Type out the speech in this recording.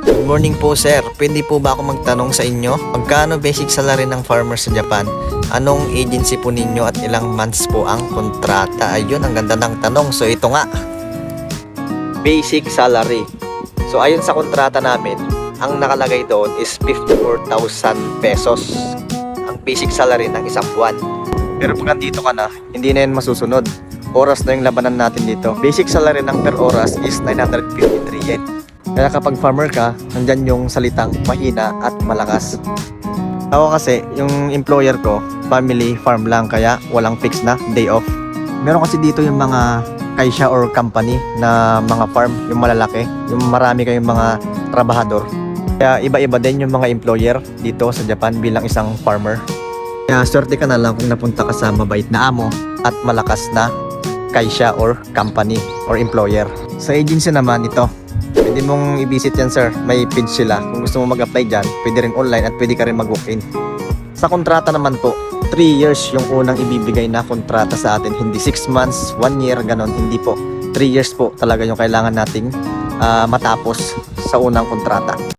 Good morning po sir. Pwede po ba ako magtanong sa inyo? Magkano basic salary ng farmer sa Japan? Anong agency po ninyo at ilang months po ang kontrata? Ayun, ang ganda ng tanong. So ito nga. Basic salary. So ayon sa kontrata namin, ang nakalagay doon is 54,000 pesos. Ang basic salary ng isang buwan. Pero pag nandito ka na, hindi na yan masusunod. Oras na yung labanan natin dito. Basic salary ng per oras is 953 yen. Kaya kapag farmer ka, nandyan yung salitang mahina at malakas. Ako kasi, yung employer ko, family farm lang kaya walang fix na day off. Meron kasi dito yung mga kaisya or company na mga farm, yung malalaki, yung marami kayong mga trabahador. Kaya iba-iba din yung mga employer dito sa Japan bilang isang farmer. Kaya swerte ka na lang kung napunta ka sa mabait na amo at malakas na kaisya or company or employer. Sa agency naman ito, pwede mong i-visit yan sir. May page sila. Kung gusto mo mag-apply dyan, pwede rin online at pwede ka rin mag-walk-in. Sa kontrata naman po, 3 years yung unang ibibigay na kontrata sa atin. Hindi 6 months, 1 year, ganon. Hindi po. 3 years po talaga yung kailangan nating ah, matapos sa unang kontrata.